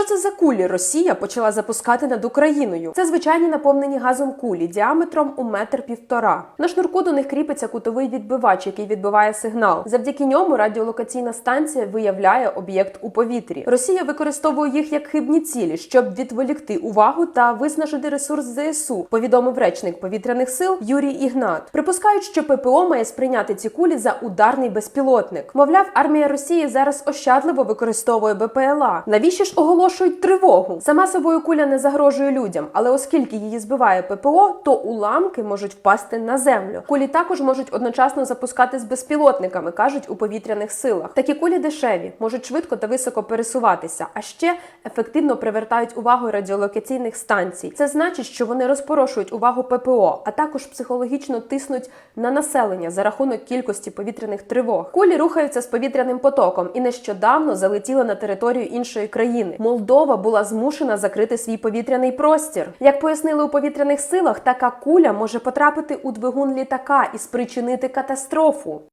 Що це за кулі Росія почала запускати над Україною? Це звичайні наповнені газом кулі діаметром у метр півтора. На шнурку до них кріпиться кутовий відбивач, який відбиває сигнал. Завдяки ньому радіолокаційна станція виявляє об'єкт у повітрі. Росія використовує їх як хибні цілі, щоб відволікти увагу та виснажити ресурс ЗСУ. Повідомив речник повітряних сил Юрій Ігнат. Припускають, що ППО має сприйняти ці кулі за ударний безпілотник. Мовляв, армія Росії зараз ощадливо використовує БПЛА. Навіщо ж оголошують тривогу? Сама собою куля не загрожує людям, але оскільки її збиває ППО, то уламки можуть впасти на землю. Кулі також можуть одночасно запускати з безпілотниками, кажуть у повітряних силах. Такі кулі дешеві, можуть швидко та високо пересуватися, а ще ефективно привертають увагу радіолокаційних станцій. Це значить, що вони розпорошують увагу ППО, а також психологічно тиснуть на населення за рахунок кількості повітряних тривог. Кулі рухаються з повітряним потоком і нещодавно залетіли на територію іншої країни. Молдова була змушена закрити свій повітряний простір. Як пояснили у повітряних силах, така куля може потрапити у двигун літака і спричинити катастрофу.